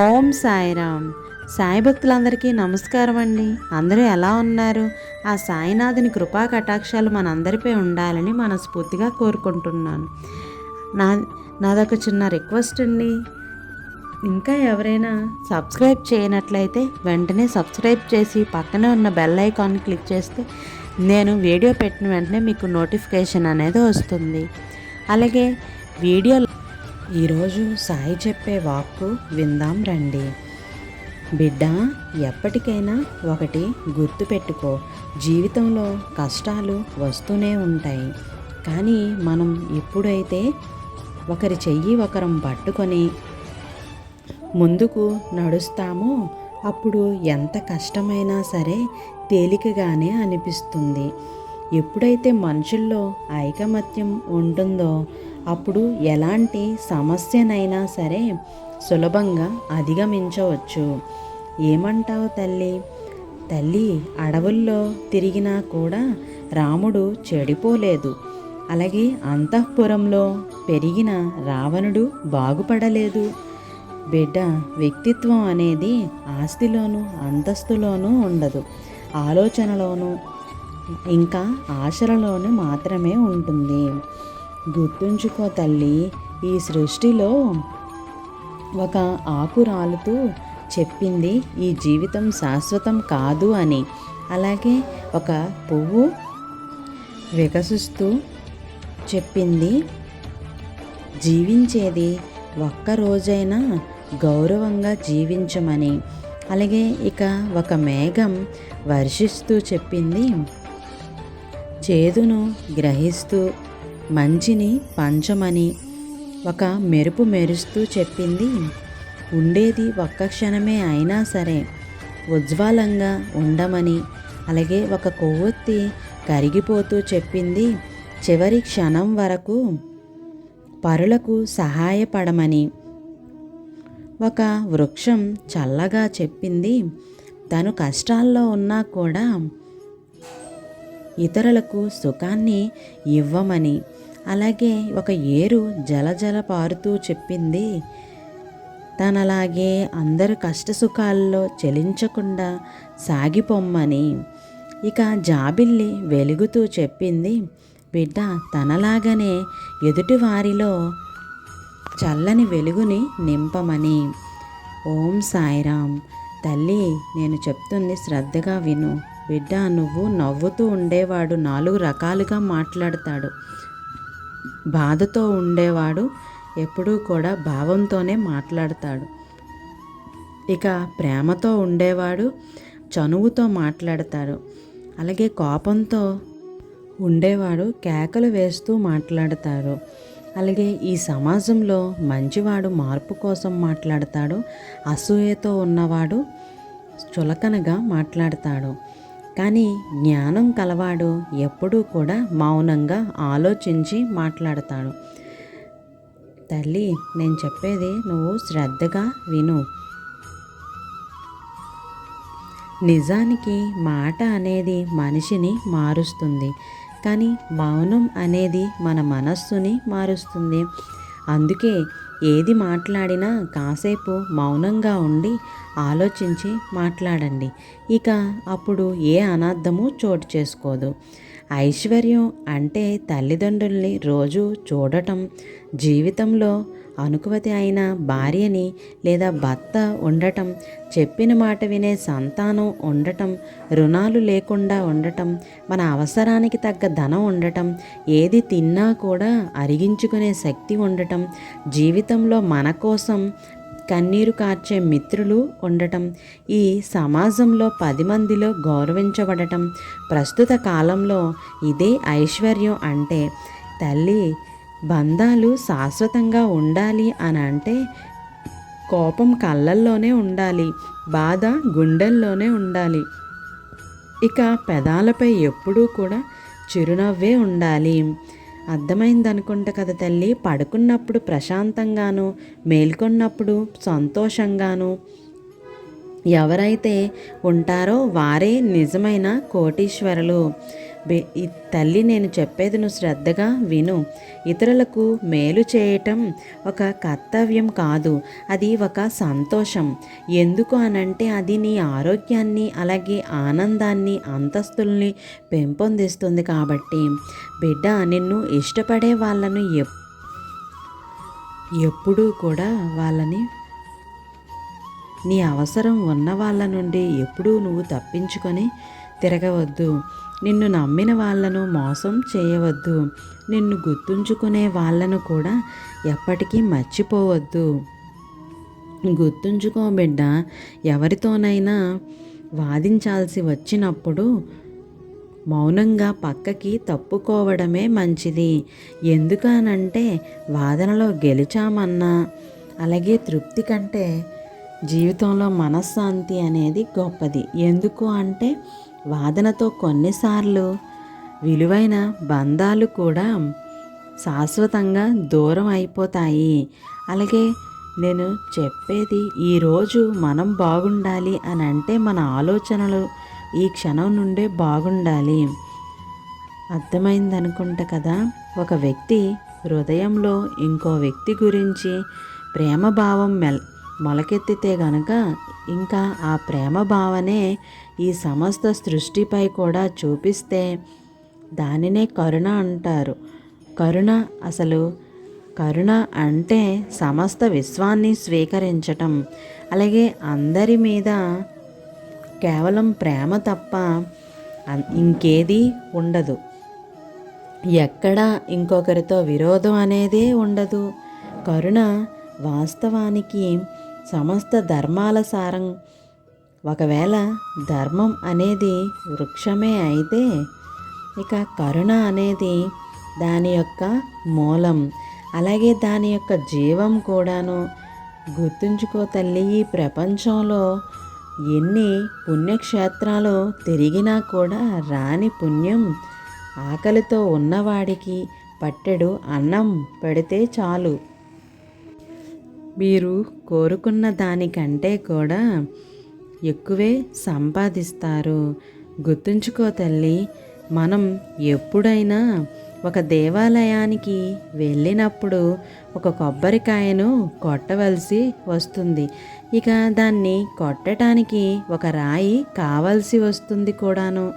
ఓం సాయిరామ్. సాయి భక్తులందరికీ నమస్కారం అండి. అందరూ ఎలా ఉన్నారు? ఆ సాయినాథుని కృపా కటాక్షాలు మనందరిపై ఉండాలని మనస్ఫూర్తిగా కోరుకుంటున్నాను. నా నాదొక చిన్న రిక్వెస్ట్ అండి. ఇంకా ఎవరైనా సబ్స్క్రైబ్ చేయనట్లయితే వెంటనే సబ్స్క్రైబ్ చేసి పక్కనే ఉన్న బెల్ ఐకాన్ క్లిక్ చేస్తే నేను వీడియో పెట్టిన వెంటనే మీకు నోటిఫికేషన్ అనేది వస్తుంది. అలాగే వీడియో ఈరోజు సాయి చెప్పే వాక్కు విందాం రండి. బిడ్డ ఎప్పటికైనా ఒకటి గుర్తుపెట్టుకో జీవితంలో కష్టాలు వస్తూనే ఉంటాయి. కానీ మనం ఎప్పుడైతే ఒకరి చెయ్యి ఒకరం పట్టుకొని ముందుకు నడుస్తామో అప్పుడు ఎంత కష్టమైనా సరే తేలికగానే అనిపిస్తుంది. ఎప్పుడైతే మనుషుల్లో ఐకమత్యం ఉంటుందో అప్పుడు ఎలాంటి సమస్యనైనా సరే సులభంగా అధిగమించవచ్చు. ఏమంటావు తల్లి? తల్లి అడవుల్లో తిరిగినా కూడా రాముడు చెడిపోలేదు. అలాగే అంతఃపురంలో పెరిగిన రావణుడు బాగుపడలేదు. బిడ్డ వ్యక్తిత్వం అనేది ఆస్తిలోనూ అంతస్తులోనూ ఉండదు. ఆలోచనలోనూ ఇంకా ఆశలలోనూ మాత్రమే ఉంటుంది. గుర్తుంచుకో తల్లి ఈ సృష్టిలో ఒక ఆకు రాలుతూ చెప్పింది ఈ జీవితం శాశ్వతం కాదు అని. అలాగే ఒక పువ్వు వికసిస్తూ చెప్పింది జీవించేది ఒక్క రోజైనా గౌరవంగా జీవించమని. అలాగే ఇక ఒక మేఘం వర్షిస్తూ చెప్పింది చేదును గ్రహిస్తూ మంచిని పంచమని ఒక మెరుపు మెరుస్తూ చెప్పింది. ఉండేది ఒక్క క్షణమే అయినా సరే ఉజ్వలంగా ఉండమని అలాగే ఒక కొవ్వొత్తి కరిగిపోతూ చెప్పింది. చివరి క్షణం వరకు పరులకు సహాయపడమని ఒక వృక్షం చల్లగా చెప్పింది. తను కష్టాల్లో ఉన్నా కూడా ఇతరులకు సుఖాన్ని ఇవ్వమని. అలాగే ఒక ఏరు జలజల పారుతూ చెప్పింది తనలాగే అందరు కష్టసుఖాల్లో చెలించకుండా సాగిపోమ్మని. ఇక జాబిల్లి వెలుగుతూ చెప్పింది బిడ్డ తనలాగనే ఎదుటివారిలో చల్లని వెలుగుని నింపమని. ఓం సాయిరామ్ తల్లి నేను చెప్తుంది శ్రద్ధగా విను. బిడ్డ నువ్వు నవ్వుతూ ఉండేవాడు నాలుగు రకాలుగా మాట్లాడతాడు. బాధతో ఉండేవాడు ఎప్పుడూ కూడా భావంతోనే మాట్లాడతాడు. ఇక ప్రేమతో ఉండేవాడు చనువుతో మాట్లాడతాడు. అలాగే కోపంతో ఉండేవాడు కేకలు వేస్తూ మాట్లాడతాడు. అలాగే ఈ సమాజంలో మంచివాడు మార్పు కోసం మాట్లాడతాడు. అసూయతో ఉన్నవాడు చులకనగా మాట్లాడతాడు. కానీ జ్ఞానం కలవాడు ఎప్పుడూ కూడా మౌనంగా ఆలోచించి మాట్లాడతాడు. తల్లి నేను చెప్పేది నువ్వు శ్రద్ధగా విను. నిజానికి మాట అనేది మనిషిని మారుస్తుంది. కానీ మౌనం అనేది మన మనస్సుని మారుస్తుంది. అందుకే ఏది మాట్లాడినా కాసేపు మౌనంగా ఉండి ఆలోచించి మాట్లాడండి. ఇక అప్పుడు ఏ అనార్థము చోటు చేసుకోదు. ఐశ్వర్యం అంటే తల్లిదండ్రుల్ని రోజు చూడటం జీవితంలో అనుకువతి అయిన భార్యని లేదా భర్త ఉండటం చెప్పిన మాట వినే సంతానం ఉండటం రుణాలు లేకుండా ఉండటం మన అవసరానికి తగ్గ ధనం ఉండటం ఏది తిన్నా కూడా అరిగించుకునే శక్తి ఉండటం జీవితంలో మన కోసం కన్నీరు కార్చే మిత్రులు ఉండటం ఈ సమాజంలో పది మందిలో గౌరవించబడటం ప్రస్తుత కాలంలో ఇదే ఐశ్వర్యం అంటే తల్లి బంధాలు శాశ్వతంగా ఉండాలి అని అంటే కోపం కళ్ళల్లోనే ఉండాలి బాధ గుండెల్లోనే ఉండాలి. ఇక పెదాలపై ఎప్పుడూ కూడా చిరునవ్వే ఉండాలి. అర్థమైంది అనుకుంటా కదా తల్లి. పడుకున్నప్పుడు ప్రశాంతంగాను మేల్కొన్నప్పుడు సంతోషంగాను ఎవరైతే ఉంటారో వారే నిజమైన కోటీశ్వరులు. ఈ తల్లి నేను చెప్పేది నువ్వు శ్రద్ధగా విను. ఇతరులకు మేలు చేయటం ఒక కర్తవ్యం కాదు. అది ఒక సంతోషం. ఎందుకు అనంటే అది నీ ఆరోగ్యాన్ని అలాగే ఆనందాన్ని అంతస్తుల్ని పెంపొందిస్తుంది కాబట్టి. బిడ్డ నిన్ను ఇష్టపడే వాళ్ళను ఎప్ ఎప్పుడూ కూడా వాళ్ళని నీ అవసరం ఉన్న వాళ్ళ నుండి ఎప్పుడూ నువ్వు తప్పించుకొని తిరగవద్దు. నిన్ను నమ్మిన వాళ్ళను మోసం చేయవద్దు. నిన్ను గుర్తుంచుకునే వాళ్ళను కూడా ఎప్పటికీ మర్చిపోవద్దు. గుర్తుంచుకో బిడ్డ. ఎవరితోనైనా వాదించాల్సి వచ్చినప్పుడు మౌనంగా పక్కకి తప్పుకోవడమే మంచిది. ఎందుకనంటే వాదనలో గెలిచామన్నా అలాగే తృప్తి కంటే జీవితంలో మనశ్శాంతి అనేది గొప్పది. ఎందుకు అంటే వాదనతో కొన్నిసార్లు విలువైన బంధాలు కూడా శాశ్వతంగా దూరం అయిపోతాయి. అలాగే నేను చెప్పేది ఈరోజు మనం బాగుండాలి అని అంటే మన ఆలోచనలు ఈ క్షణం నుండే బాగుండాలి. అర్థమైంది అనుకుంటా కదా? ఒక వ్యక్తి హృదయంలో ఇంకో వ్యక్తి గురించి ప్రేమ భావం మెల్ మొలకెత్తితే గనక ఇంకా ఆ ప్రేమ భావనే ఈ సమస్త సృష్టిపై కూడా చూపిస్తే దానినే కరుణ అంటారు. కరుణ అసలు కరుణ అంటే సమస్త విశ్వాన్ని స్వీకరించటం. అలాగే అందరి మీద కేవలం ప్రేమ తప్ప ఇంకేది ఇంకేదీ ఉండదు. ఎక్కడ ఇంకొకరితో విరోధం అనేదే ఉండదు. కరుణ వాస్తవానికి సమస్త ధర్మాల సారం. ఒకవేళ ధర్మం అనేది వృక్షమే అయితే ఇక కరుణ అనేది దాని యొక్క మూలం. అలాగే దాని యొక్క జీవం కూడాను. గుర్తుంచుకో తల్లి ఈ ప్రపంచంలో ఎన్ని పుణ్యక్షేత్రాలు తిరిగినా కూడా రాని పుణ్యం ఆకలితో ఉన్నవాడికి పట్టెడు అన్నం పెడితే చాలు. మీరు కోరుకున్న దానికంటే కూడా ఎక్కువే సంపాదిస్తారు. గుర్తుంచుకో తల్లి మనం ఎప్పుడైనా ఒక దేవాలయానికి వెళ్ళినప్పుడు ఒక కొబ్బరికాయను కొట్టవలసి వస్తుంది. ఇక దాన్ని కొట్టడానికి ఒక రాయి కావాల్సి వస్తుంది కూడాను.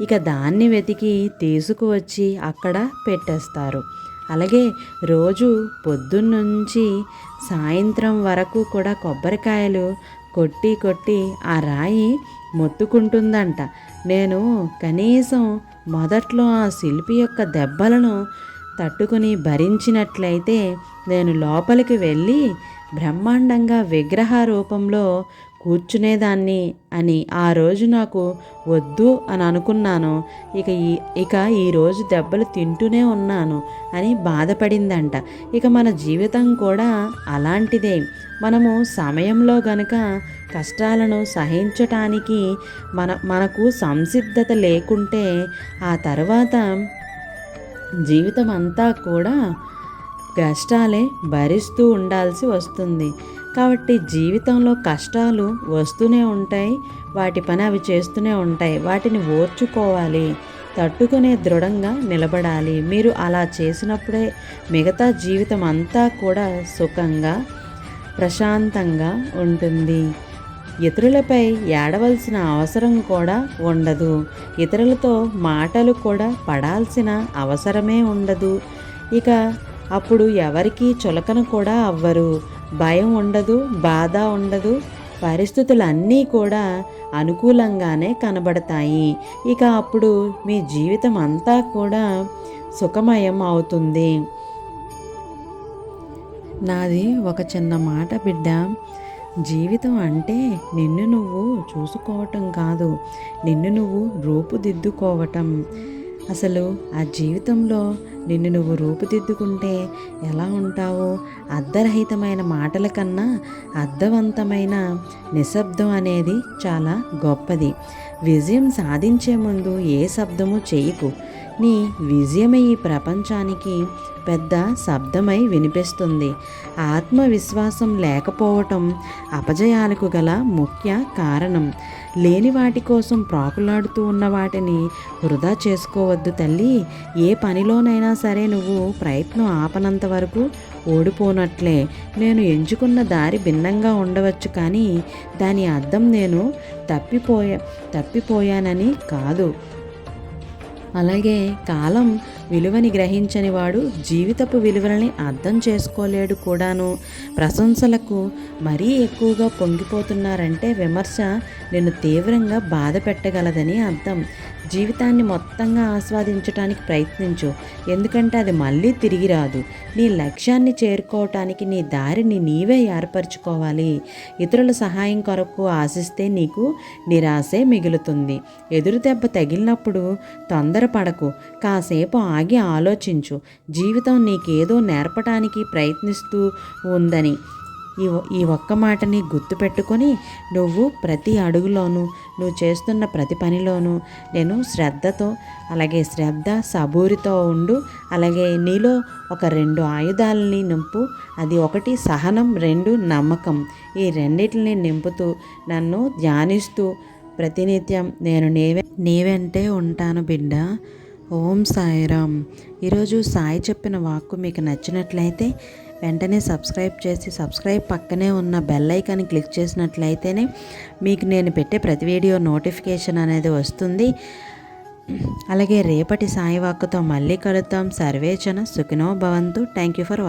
ఇక దాన్ని వెతికి తీసుకువచ్చి అక్కడ పెట్టేస్తారు. అలాగే రోజు పొద్దున్నుంచి సాయంత్రం వరకు కూడా కొబ్బరికాయలు కొట్టి కొట్టి ఆ రాయి మొత్తుకుంటుందంట. నేను కనీసం మొదట్లో ఆ శిల్పి యొక్క దెబ్బలను తట్టుకుని భరించినట్లయితే నేను లోపలికి వెళ్ళి బ్రహ్మాండంగా విగ్రహ రూపంలో కూర్చునేదాన్ని అని ఆ రోజు నాకు వద్దు అని అనుకున్నాను. ఇక ఈ ఇక ఈరోజు దెబ్బలు తింటూనే ఉన్నాను అని బాధపడిందంట. ఇక మన జీవితం కూడా అలాంటిదే. మనము సమయంలో గనుక కష్టాలను సహించటానికి మన మనకు సంసిద్ధత లేకుంటే ఆ తర్వాత జీవితం అంతా కూడా కష్టాలే భరిస్తూ ఉండాల్సి వస్తుంది. కాబట్టి జీవితంలో కష్టాలు వస్తూనే ఉంటాయి వాటి పని అవి చేస్తూనే ఉంటాయి. వాటిని ఓర్చుకోవాలి తట్టుకునే దృఢంగా నిలబడాలి. మీరు అలా చేసినప్పుడే మిగతా జీవితం అంతా కూడా సుఖంగా ప్రశాంతంగా ఉంటుంది. ఇతరులపై ఏడవలసిన అవసరం కూడా ఉండదు. ఇతరులతో మాటలు కూడా పడాల్సిన అవసరమే ఉండదు. ఇక అప్పుడు ఎవరికీ చులకన కూడా అవ్వరు. భయం ఉండదు బాధ ఉండదు. పరిస్థితులు అన్నీ కూడా అనుకూలంగానే కనబడతాయి. ఇక అప్పుడు మీ జీవితం అంతా కూడా సుఖమయం అవుతుంది. నాది ఒక చిన్న మాట బిడ్డ. జీవితం అంటే నిన్ను నువ్వు చూసుకోవటం కాదు. నిన్ను నువ్వు రూపుదిద్దుకోవటం. అసలు ఆ జీవితంలో నిన్ను నువ్వు రూపుదిద్దుకుంటే ఎలా ఉంటావో అర్ధరహితమైన మాటల కన్నా అర్థవంతమైన నిశ్శబ్దం అనేది చాలా గొప్పది. విజయం సాధించే ముందు ఏ శబ్దము చేయకు. నీ విజయమే ఈ ప్రపంచానికి పెద్ద శబ్దమై వినిపిస్తుంది. ఆత్మవిశ్వాసం లేకపోవటం అపజయాలకు గల ముఖ్య కారణం. లేని వాటి కోసం ప్రాకులాడుతూ ఉన్న వాటిని వృధా చేసుకోవద్దు తల్లి. ఏ పనిలోనైనా సరే నువ్వు ప్రయత్నం ఆపనంత వరకు ఓడిపోనట్లే. నేను ఎంచుకున్న దారి భిన్నంగా ఉండవచ్చు కానీ దాని అర్థం నేను తప్పిపోయా తప్పిపోయానని కాదు. అలాగే కాలం విలువని గ్రహించని వాడు జీవితపు విలువలని అర్థం చేసుకోలేడు కూడాను. ప్రశంసలకు మరీ ఎక్కువగా పొంగిపోతున్నారంటే విమర్శ నిన్ను తీవ్రంగా బాధ పెట్టగలదని అర్థం. జీవితాన్ని మొత్తంగా ఆస్వాదించడానికి ప్రయత్నించు. ఎందుకంటే అది మళ్ళీ తిరిగి రాదు. నీ లక్ష్యాన్ని చేరుకోవటానికి నీ దారిని నీవే ఏర్పరచుకోవాలి. ఇతరుల సహాయం కొరకు ఆశిస్తే నీకు నిరాశే మిగులుతుంది. ఎదురు దెబ్బ తగిలినప్పుడు తొందరపడకు. కాసేపు ఆగి ఆలోచించు. జీవితం నీకేదో నేర్పటానికి ప్రయత్నిస్తూ ఉందని. ఈ ఈ ఒక్క మాటని గుర్తుపెట్టుకొని నువ్వు ప్రతి అడుగులోనూ నువ్వు చేస్తున్న ప్రతి పనిలోనూ నేను శ్రద్ధతో అలాగే శ్రద్ధ సబూరితో ఉండు అలాగే నీలో ఒక రెండు ఆయుధాలని నింపు అది ఒకటి సహనం రెండు నమ్మకం. ఈ రెండింటిని నింపుతూ నన్ను ధ్యానిస్తూ ప్రతినిత్యం నేను నీవే నీవెంటే ఉంటాను బిడ్డ. ఓం సాయిరామ్. ఈరోజు సాయి చెప్పిన వాక్కు మీకు నచ్చినట్లయితే వెంటనే సబ్స్క్రైబ్ చేసి సబ్స్క్రైబ్ పక్కనే ఉన్న బెల్ ఐకాన్ని క్లిక్ చేసినట్లయితేనే మీకు నేను పెట్టే ప్రతి వీడియో నోటిఫికేషన్ అనేది వస్తుంది. అలాగే రేపటి సాయివాక్కుతో మళ్ళీ కలుద్దాం. సర్వేచన సుఖినో భవంతు. Thank you for